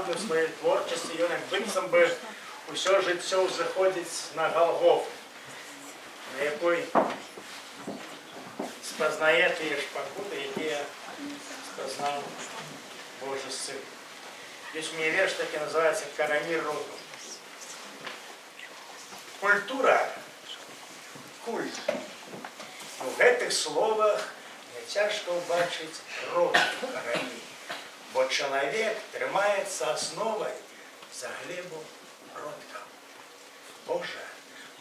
насправді у своїй творчості він як бицем би усе життя заходить на Голгофу, на якій спознає ті шпакути, які спознав Божий Син. Есть у меня вещь таки называется «Канонир роду». Культура, культ. Ну, в этих словах не тяжко убачить род короні, бо чоловік тримається основою за глебу родка. Боже,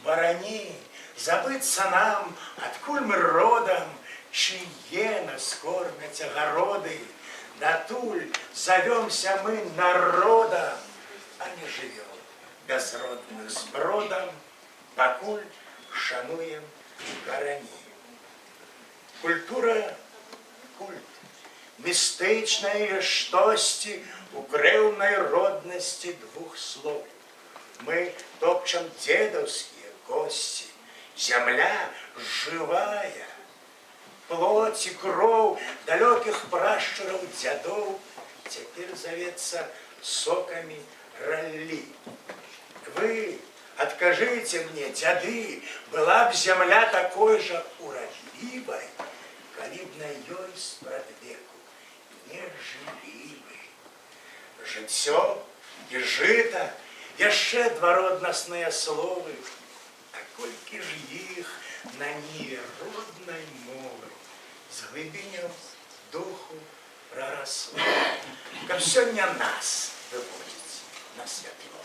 борони, забыться нам, откуль мы родом, чье нас кормят огороды, да туль зовемся мы народом, а не живем безродных с бродом, покуль шануем короні. Культура культ. Містичної штості у кривної родності двух слов. Мы топчем дедовские кости. Земля живая. Плоть и кровь далеких пращуров дядов теперь зовется соками ралли. Вы откажите мне, дяды, была б земля такой же уродливой, коли б на ёй спрадвеку не жили вы. Жыццё і жыта, яшчэ два роднасныя словы, а колькі ж іх на ніве роднай мовы з глыбінем духу прорасло, каб сёння нас выводзіць на святло.